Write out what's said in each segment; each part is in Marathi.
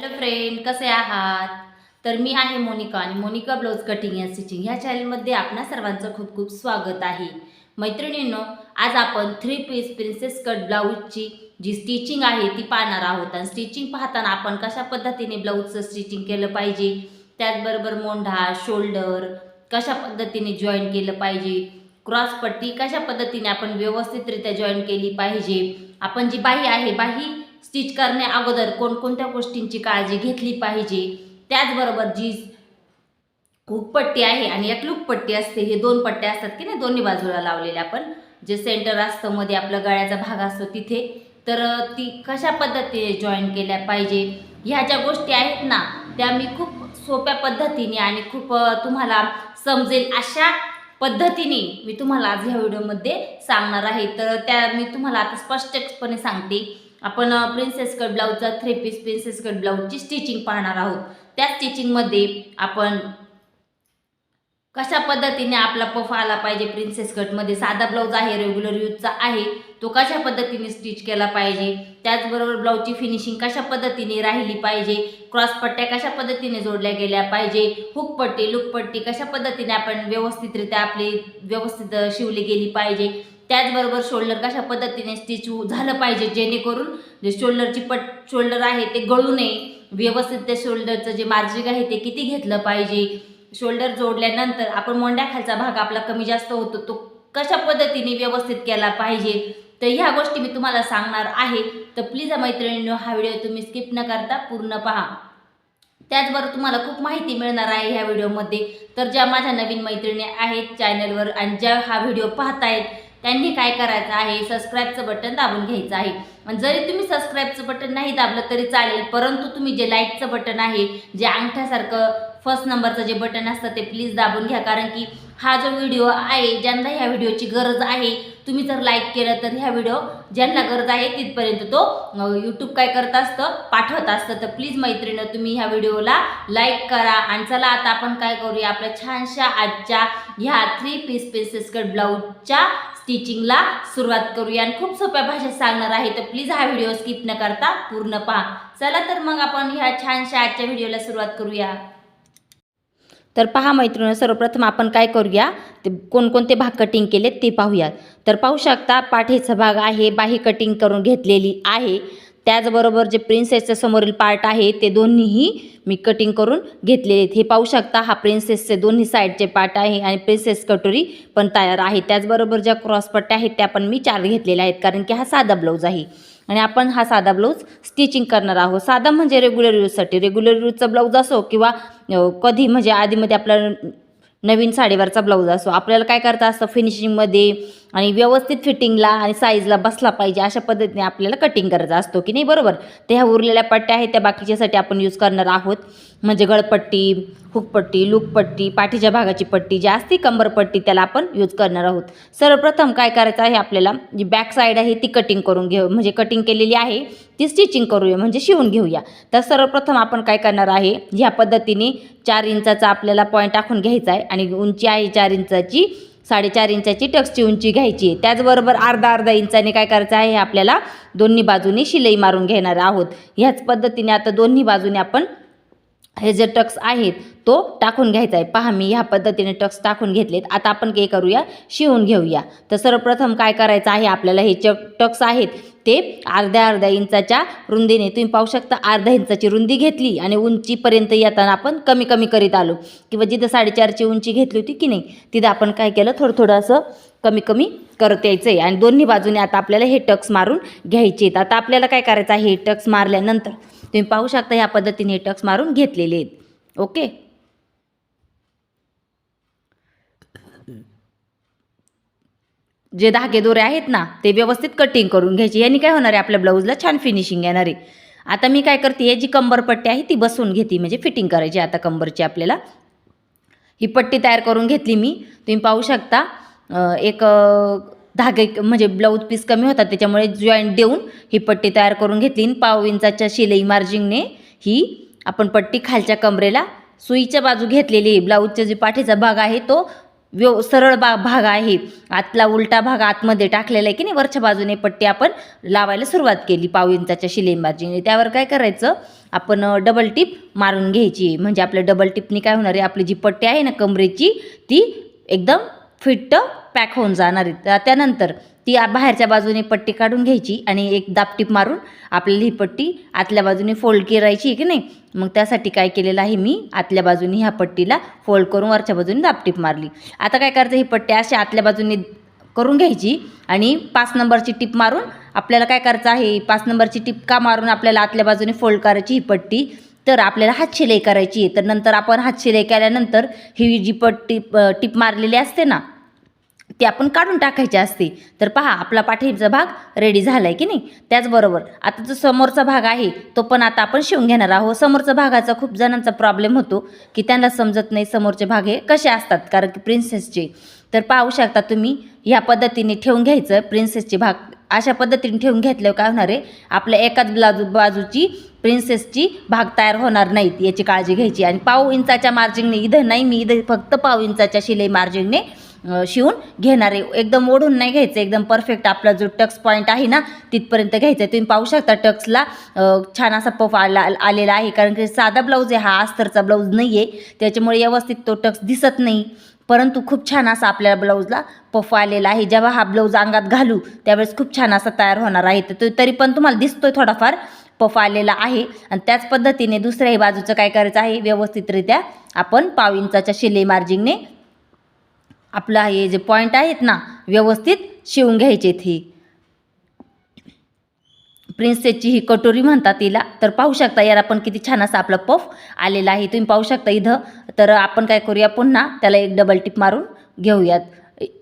हॅलो फ्रेंड कसे आहात? तर मी आहे मोनिका आणि Monika blouse cutting and stitching ह्या चॅनलमध्ये आपणा सर्वांचं खूप खूप स्वागत आहे. मैत्रिणींनो आज आपण थ्री पीस प्रिन्सेस कट ब्लाऊजची जी स्टिचिंग आहे ती पाहणार आहोत. आणि स्टिचिंग पाहताना आपण कशा पद्धतीने ब्लाऊजचं स्टिचिंग केलं पाहिजे? त्याचबरोबर मोंढा शोल्डर कशा पद्धतीने जॉईन केलं पाहिजे? क्रॉस पट्टी कशा पद्धतीने आपण व्यवस्थितरित्या जॉईन केली पाहिजे? आपण जी बाही आहे बाही स्टिच करण्या अगोदर कोणकोणत्या गोष्टींची काळजी घेतली पाहिजे? त्याचबरोबर जी हुकपट्टी आहे आणि एक लुकपट्टी असते हे दोन पट्ट्या असतात की नाही? दोन्ही बाजूला लावलेल्या आपण. जे सेंटर असतं मध्ये आपला गळ्याचा भाग असतो तिथे. तर ती कशा पद्धतीने जॉईन केल्या पाहिजे? ह्या ज्या गोष्टी आहेत ना त्या मी खूप सोप्या पद्धतीने आणि खूप तुम्हाला समजेल अशा पद्धतीने मी तुम्हाला आज ह्या व्हिडिओमध्ये सांगणार आहे. तर त्या मी तुम्हाला आता स्पष्टपणे सांगते. आपण प्रिन्सेस कट ब्लाऊजचा थ्री पीस प्रिन्सेस कट ब्लाऊजची स्टिचिंग पाहणार आहोत. त्या स्टिचिंगमध्ये आपण कशा पद्धतीने आपला पफ आला पाहिजे प्रिन्सेस कटमध्ये साधा ब्लाऊज आहे रेग्युलर यूजचा आहे. तो कशा पद्धतीने स्टिच केला पाहिजे? त्याचबरोबर ब्लाऊजची फिनिशिंग कशा पद्धतीने राहिली पाहिजे? क्रॉस पट्ट्या कशा पद्धतीने जोडल्या गेल्या पाहिजे? हुक पट्टी कशा पद्धतीने आपण व्यवस्थितरित्या आपली व्यवस्थित शिवली गेली पाहिजे? त्याचबरोबर शोल्डर कशा पद्धतीने स्टिच झालं पाहिजे जेणेकरून जे शोल्डरची पट शोल्डर आहे ते गळू नये. व्यवस्थित त्या शोल्डरचं जे मार्जिक आहे ते किती घेतलं पाहिजे. शोल्डर जोडल्यानंतर आपण मोंड्याखालचा भाग आपला कमी जास्त होतो तो कशा पद्धतीने व्यवस्थित केला पाहिजे? तर ह्या गोष्टी मी तुम्हाला सांगणार आहे. तर प्लीज मैत्रिणींनो हा व्हिडिओ तुम्ही स्किप न करता पूर्ण पहा. त्याचबरोबर तुम्हाला खूप माहिती मिळणार आहे ह्या व्हिडिओमध्ये तर ज्या माझ्या नवीन मैत्रिणी आहेत चॅनलवर आणि ज्या हा व्हिडिओ पाहतायत त्यांनी काय करायचं आहे? सबस्क्राईबचं बटन दाबून घ्यायचं आहे. जरी तुम्ही सबस्क्राईबचं बटन नाही दाबलं तरी चालेल परंतु तुम्ही जे लाईकचं बटन आहे जे अंगठ्यासारखं फर्स्ट नंबरचं जे बटन असतं ते प्लीज दाबून घ्या. कारण की हा जो व्हिडिओ आहे ज्यांना ह्या व्हिडिओची गरज आहे तुम्ही जर लाईक केलं तर ह्या व्हिडिओ ज्यांना गरज आहे तिथपर्यंत तो यूट्यूब काय करत असतं पाठवत असतं. तर प्लीज मैत्रिणं तुम्ही ह्या व्हिडिओला लाईक करा. आणि चला आता आपण काय करूया आपल्या छानशा आजच्या ह्या थ्री पीस पीसेस कट ब्लाऊजच्या स्टिचिंगला सुरुवात करूया. आणि खूप सोप्या भाषेत सांगणार आहे तर प्लीज हा व्हिडिओ स्किप न करता पूर्ण पहा. चला तर मग आपण ह्या छानशा आजच्या व्हिडिओला सुरुवात करूया. तर पहा मैत्रिणी सर्वप्रथम आपण काय करूया? ते कोणकोणते भाग कटिंग केलेत ते पाहूयात. तर पाहू शकता पाठीचा भाग आहे बाही कटिंग करून घेतलेली आहे. त्याचबरोबर जे प्रिन्सेसच्या समोरील पार्ट आहे ते दोन्हीही मी कटिंग करून घेतलेले आहेत. हे पाहू शकता हा प्रिन्सेसचे दोन्ही साईडचे पार्ट आहे आणि प्रिन्सेस कटोरी पण तयार आहे. त्याचबरोबर ज्या क्रॉसपट्ट्या आहेत त्या पण मी चार घेतलेल्या आहेत कारण की हा साधा ब्लाऊज आहे. आणि आपण हा साधा ब्लाऊज स्टिचिंग करणार आहोत. साधा म्हणजे रेग्युलर यूजसाठी रेग्युलर यूजचा ब्लाऊज असो किंवा कधी म्हणजे आधीमध्ये आपला नवीन साडीवरचा ब्लाऊज असो आपल्याला काय करता असतं? फिनिशिंगमध्ये आणि व्यवस्थित फिटिंगला आणि साईजला बसला पाहिजे अशा पद्धतीने आपल्याला कटिंग करायचा असतो की नाही बरोबर? ते ह्या उरलेल्या पट्ट्या आहेत त्या बाकीच्यासाठी आपण यूज करणार आहोत. म्हणजे गळपट्टी हुकपट्टी लुकपट्टी पाठीच्या भागाची पट्टी जी असते कंबरपट्टी त्याला आपण यूज करणार आहोत. सर्वप्रथम काय करायचं आहे आपल्याला जी बॅक साईड आहे ती कटिंग करून घेऊ म्हणजे कटिंग केलेली आहे ती स्टिचिंग करूया म्हणजे शिवून घेऊया. तर सर्वप्रथम आपण काय करणार आहे ह्या पद्धतीने चार इंचाचा आपल्याला पॉईंट टाकून घ्यायचा आहे आणि उंची आहे चार इंचाची साडेचार इंचाची टक्सची उंची घ्यायची आहे. त्याचबरोबर अर्धा अर्धा इंचाने काय करायचं आहे हे आपल्याला दोन्ही बाजूनी शिलाई मारून घेणार आहोत. ह्याच पद्धतीने आता दोन्ही बाजूने आपण हे जे टक्स आहेत तो टाकून घ्यायचा आहे. पहा मी ह्या पद्धतीने टक्स टाकून घेतलेत. आता आपण काय करूया? शिवून घेऊया. तर सर्वप्रथम काय करायचं आहे? आपल्याला हे च टक्स आहेत ते अर्ध्या अर्ध्या इंचाच्या रुंदीने. तुम्ही पाहू शकता अर्ध्या इंचाची रुंदी घेतली आणि उंचीपर्यंत येताना आपण कमी कमी करीत आलो. किंवा जिथं साडेचारची उंची घेतली होती की नाही तिथं आपण काय केलं? थोडं थोडं असं कमी कमी करत यायचं आहे आणि दोन्ही बाजूने आता आपल्याला हे टक्स मारून घ्यायचे आहेत. आता आपल्याला काय करायचं आहे? हे टक्स मारल्यानंतर तुम्ही पाहू शकता ह्या पद्धतीने हे टक्स मारून घेतलेले आहेत. ओके? जे धागे दोरे आहेत ना ते व्यवस्थित कटिंग करून घ्यायचे. यांनी काय होणार आहे? आपल्या ब्लाऊजला छान फिनिशिंग येणार आहे. आता मी काय करते? हे जी कंबरपट्टी आहे ती बसवून घेते. म्हणजे फिटिंग करायची आता कंबरची आपल्याला. ही पट्टी तयार करून घेतली मी. तुम्ही पाहू शकता एक धागे म्हणजे ब्लाऊज पीस कमी होता त्याच्यामुळे जॉईंट देऊन ही पट्टी तयार करून घेतली. आणि पाव इंचाच्या शिलाई मार्जिंगने ही आपण पट्टी खालच्या कमरेला सुईच्या बाजू घेतलेली आहे. ब्लाऊजचा जे पाठीचा भाग आहे तो व्यव सरळ बा भाग आहे. आतला उलटा भाग आतमध्ये टाकलेला आहे की नाही वरच्या बाजूने पट्टी आपण लावायला सुरुवात केली पाव इंचाच्या शिलाई मार्जिंगने त्यावर काय करायचं आपण डबल टिप मारून घ्यायची. म्हणजे आपल्या डबल टिपनी काय होणार आहे आपली जी पट्टी आहे ना कमरेची ती एकदम फिट्ट पॅक होऊन जाणार आहे. त्यानंतर ती बाहेरच्या बाजूने पट्टी काढून घ्यायची आणि एक दापटीप मारून आपल्याला ही पट्टी आतल्या बाजूने फोल्ड करायची आहे की नाही? मग त्यासाठी काय केलेलं आहे मी? आतल्या बाजूने ह्या पट्टीला फोल्ड करून वरच्या बाजूने दापटीप मारली. आता काय करायचं? ही पट्टी अशी आतल्या बाजूने करून घ्यायची आणि पाच नंबरची टिप मारून आपल्याला काय करायचं आहे? पाच नंबरची टीप का मारून आपल्याला आतल्या बाजूने फोल्ड करायची ही पट्टी? तर आपल्याला हात शिलाई करायची आहे. तर नंतर आपण हात शिलाई केल्यानंतर ही जी पट्टी टिप मारलेली असते ना ती आपण काढून टाकायची असते. तर पहा आपला पाठीचा भाग रेडी झाला आहे की नाही? त्याचबरोबर आता जो समोरचा भाग आहे तो पण आता आपण शिवून घेणार आहोत. समोरचा भागाचा खूप जणांचा प्रॉब्लेम होतो की त्यांना समजत नाही समोरचे भाग हे कसे असतात कारण की प्रिन्सेसचे तर पाहू शकता तुम्ही ह्या पद्धतीने ठेवून घ्यायचं. प्रिन्सेसचे भाग अशा पद्धतीने ठेवून घेतल्यावर काय होणार आहे? आपल्या एकाच बाजू बाजूची प्रिन्सेसची भाग तयार होणार नाहीत याची काळजी घ्यायची. आणि पाव इंचाच्या मार्जिंगने इथं नाही मी इथं फक्त पाव इंचाच्या शिलाई मार्जिंगने शिवून घेणार आहे. एकदम ओढून नाही घ्यायचं एकदम परफेक्ट आपला जो टक्स पॉईंट आहे ना तिथपर्यंत घ्यायचं आहे तुम्ही पाहू शकता टक्सला छान असा पफ आला आलेला आहे. कारण की साधा ब्लाऊज आहे हा अस्तरचा ब्लाऊज नाही आहे त्याच्यामुळे व्यवस्थित तो टक्स दिसत नाही. परंतु खूप छान असा आपल्या ब्लाऊजला पफ आलेला आहे. जेव्हा हा ब्लाऊज अंगात घालू त्यावेळेस खूप छान असा तयार होणार आहे. तर तो तरी पण तुम्हाला दिसतोय थोडाफार. पफ आलेला आहे. आणि त्याच पद्धतीने दुसऱ्याही बाजूचं काय करायचं आहे? व्यवस्थितरित्या आपण पाव इंचाच्या शिलाई मार्जिंगने आपलं हे जे पॉईंट आहेत ना व्यवस्थित शिवून घ्यायचे हे प्रिन्सेसची ही कटोरी म्हणतात तिला. तर पाहू शकता याला पण किती छान असा आपला पफ आलेला आहे. तुम्ही पाहू शकता इथं. तर आपण काय करूया पुन्हा त्याला एक डबल टिप मारून घेऊयात.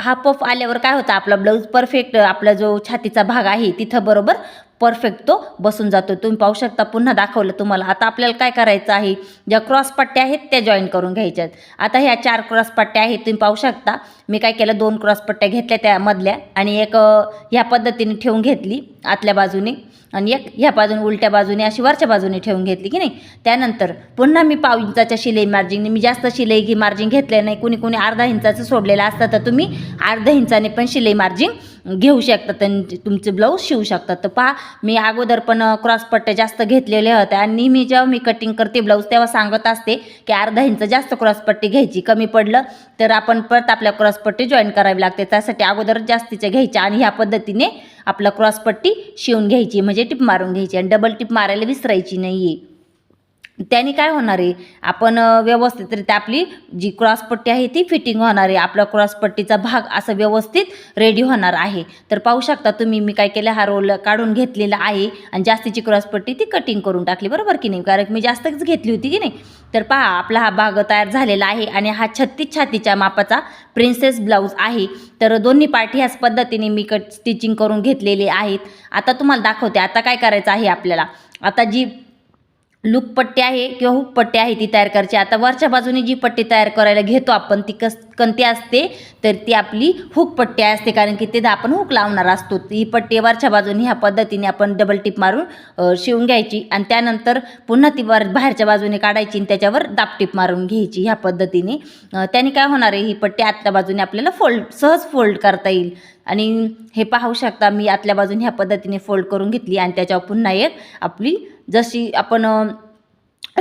हा पफ आल्यावर काय होतं? आपला ब्लाऊज परफेक्ट आपला जो छातीचा भाग आहे तिथं बरोबर परफेक्ट तो बसून जातो तुम्ही पाहू शकता पुन्हा दाखवलं तुम्हाला. आता आपल्याला काय करायचं आहे? ज्या क्रॉस पट्ट्या आहेत त्या जॉईन करून घ्यायच्यात. आता ह्या चार क्रॉस पट्ट्या आहेत तुम्ही पाहू शकता. मी काय केलं दोन क्रॉस पट्ट्या घेतल्या त्यामधल्या आणि एक ह्या पद्धतीने ठेवून घेतली आतल्या बाजूने. आणि एक ह्या बाजूने उलट्या बाजूने अशी वरच्या बाजूने ठेवून घेतली की नाही? त्यानंतर पुन्हा मी पाव इंचाच्या शिलाई मार्जिंगने मी जास्त शिलाई घे मार्जिंग घेतलं नाही कुणी कुणी अर्धा इंचाचं सोडलेलं असतं तर तुम्ही अर्धा इंचाने पण शिलाई मार्जिंग घेऊ शकतात आणि तुमचे ब्लाऊज शिवू शकतात तर पहा मी अगोदर पण क्रॉसपट्ट्या जास्त घेतलेल्या होत्या आणि नेहमी जेव्हा मी कटिंग करते ब्लाऊज तेव्हा सांगत असते की अर्धा इंच जास्त क्रॉस पट्टी घ्यायची कमी पडलं तर आपण परत आपल्या क्रॉस पट्टी जॉईन करावी लागते. त्यासाठी अगोदरच जास्तीच्या घ्यायच्या आणि ह्या पद्धतीने आपला क्रॉसपट्टी शिवून घ्यायची म्हणजे टिप मारून घ्यायची आणि डबल टिप मारायला विसरायची नाही आहे त्याने काय होणार आहे? आपण व्यवस्थितरित्या आपली जी क्रॉसपट्टी आहे ती फिटिंग होणार आहे. आपला क्रॉसपट्टीचा भाग असं व्यवस्थित रेडी होणार आहे. तर पाहू शकता तुम्ही मी काय केलं? हा रोल काढून घेतलेला आहे आणि जास्तीची क्रॉसपट्टी ती कटिंग करून टाकली. बरोबर की नाही? कारण मी जास्तच घेतली होती की नाही? तर पहा आपला हा भाग तयार झालेला आहे आणि हा छत्तीस छातीच्या मापाचा प्रिन्सेस ब्लाऊज आहे. तर दोन्ही पार्टी ह्याच पद्धतीने मी कट स्टिचिंग करून घेतलेले आहेत. आता तुम्हाला दाखवते. आता काय करायचं आहे आपल्याला? आता जी लूक पट्टी आहे किंवा हुक पट्टी आहे ती तयार करायची. आता वरच्या बाजूने जी पट्टी तयार करायला घेतो आपण ती कस कोणती असते तर ती आपली हुक पट्टी असते. कारण की तिथं आपण हुक लावणार असतो. ही पट्टी वरच्या बाजूने ह्या पद्धतीने आपण डबल टिप मारून शिवून घ्यायची आणि त्यानंतर पुन्हा ती वर बाहेरच्या बाजूने काढायची आणि त्याच्यावर दापटीप मारून घ्यायची ह्या पद्धतीने. त्याने काय होणार आहे ही पट्टी आतल्या बाजूने आपल्याला फोल्ड सहज फोल्ड करता येईल. आणि हे पाहू शकता मी आतल्या बाजूने ह्या पद्धतीने फोल्ड करून घेतली आणि त्याच्यावर पुन्हा एक आपली जशी आपण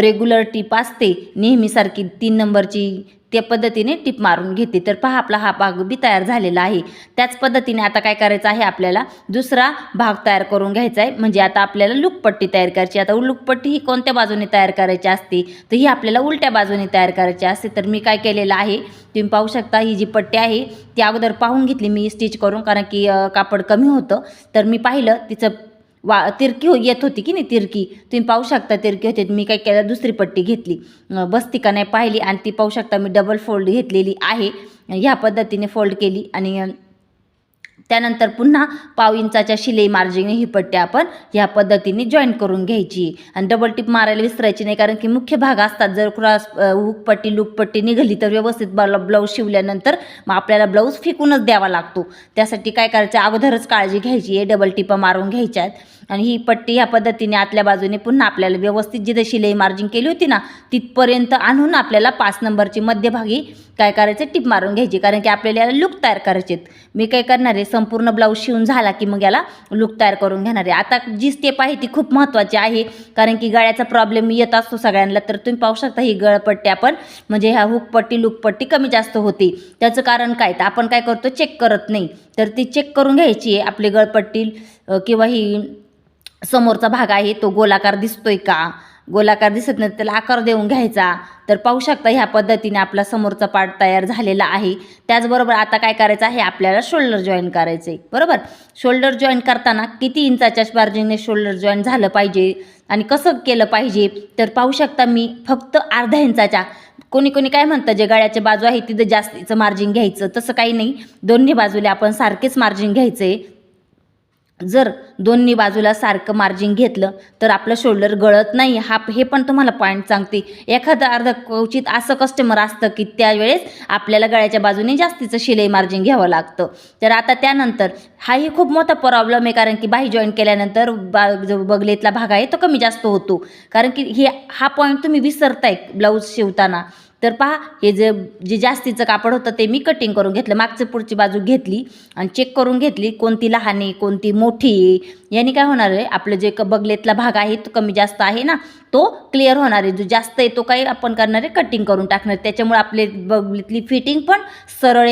रेग्युलर टीप असते नेहमीसारखी तीन नंबरची त्या पद्धतीने टिप मारून घेते. तर पहा आपला हा भाग बी तयार झालेला आहे. त्याच पद्धतीने आता काय करायचं आहे आपल्याला? दुसरा भाग तयार करून घ्यायचा आहे. म्हणजे आता आपल्याला लुकपट्टी तयार करायची आता लुकपट्टी ही कोणत्या बाजूने तयार करायची असते? तर ही आपल्याला उलट्या बाजूने तयार करायची असते. तर मी काय केलेलं आहे? तुम्ही पाहू शकता ही जी पट्टी आहे ती अगोदर पाहून घेतली मी स्टिच करून कारण की कापड कमी होतं. तर मी पाहिलं तिचं वा तिरकी हो येत होती की नाही तिरकी? तुम्ही पाहू शकता तिरकी होते. मी काय केलं दुसरी पट्टी घेतली. बसती का नाही पाहिली आणि ती पाहू शकता मी डबल फोल्ड घेतलेली आहे. ह्या पद्धतीने फोल्ड केली आणि त्यानंतर पुन्हा पाव इंचाच्या शिलाई मार्जिंगने ही पट्टी आपण ह्या पद्धतीने जॉईन करून घ्यायची. आणि डबल टिप मारायला विसरायची नाही कारण की मुख्य भाग असतात. जर क्रॉस हुक पट्टी निघाली तर व्यवस्थित ब्लाऊज शिवल्यानंतर मग आपल्याला ब्लाऊज फेकूनच द्यावा लागतो. त्यासाठी काय करायचं? अगोदरच काळजी घ्यायची. आहे डबल टिपा मारून घ्यायच्या आहेत. आणि ही पट्टी ह्या पद्धतीने आतल्या बाजूने पुन्हा आपल्याला व्यवस्थित जिथे शिलाई मार्जिन केली होती ना तिथपर्यंत आणून आपल्याला पाच नंबरची मध्यभागी काय करायचं टिप मारून घ्यायची. कारण की आपल्याला याला लूक तयार करायचे आहेत. मी काय करणार आहे संपूर्ण ब्लाऊज शिवून झाला की मग याला लूक तयार करून घेणार आहे. आता जी स्टेप आहे ती खूप महत्त्वाची आहे. कारण की गळ्याचा प्रॉब्लेम येत असतो सगळ्यांना तर तुम्ही पाहू शकता ही गळपट्टी आपण म्हणजे ह्या हुकपट्टी लुकपट्टी कमी जास्त होते. त्याचं कारण काय? तर आपण काय करतो चेक करत नाही. तर ती चेक करून घ्यायची आहे. आपली गळपट्टी किंवा ही समोरचा भाग आहे तो गोलाकार दिसतोय का? गोलाकार दिसत नाही त्याला आकार देऊन घ्यायचा. तर पाहू शकता ह्या पद्धतीने आपला समोरचा पार्ट तयार झालेला आहे. त्याचबरोबर आता काय करायचं आहे आपल्याला शोल्डर जॉईन करायचं आहे बरोबर? शोल्डर जॉईन करताना किती इंचाच्या मार्जिनने शोल्डर जॉईन झालं पाहिजे आणि कसं केलं पाहिजे? तर पाहू शकता मी फक्त अर्ध्या इंचाच्या. कोणी कोणी काय म्हणतं जे गळ्याच्या बाजू आहे तिथं जास्तीचं मार्जिन घ्यायचं. तसं काही नाही. दोन्ही बाजूला आपण सारखेच मार्जिन घ्यायचं आहे जर दोन्ही बाजूला सारखं मार्जिन घेतलं तर आपलं शोल्डर गळत नाही. हा हे पण तुम्हाला पॉईंट सांगते. एखादं अर्ध क्वचित असं कस्टमर असतं की त्यावेळेस आपल्याला गळ्याच्या बाजूने जास्तीचं शिलाई मार्जिन घ्यावं लागतं. तर आता त्यानंतर हाही खूप मोठा प्रॉब्लेम आहे कारण की बाही जॉईन केल्यानंतर बा जो बगलेतला भाग आहे तो कमी जास्त होतो. कारण की हे हा पॉईंट तुम्ही विसरताय ब्लाऊज शिवताना. तर पहा हे जे जे जास्तीचं कापड होतं ते मी कटिंग करून घेतलं. मागचं पुढची बाजू घेतली आणि चेक करून घेतली कोणती लहान आहे कोणती मोठी आहे. याने काय होणार आहे आपलं जे क बगलेतला भाग आहे तो कमी जास्त आहे ना तो क्लिअर होणार आहे. जो जास्त आहे तो काही आपण करणार आहे कटिंग करून टाकणार त्याच्यामुळे आपले बगलीतली फिटिंग पण सरळ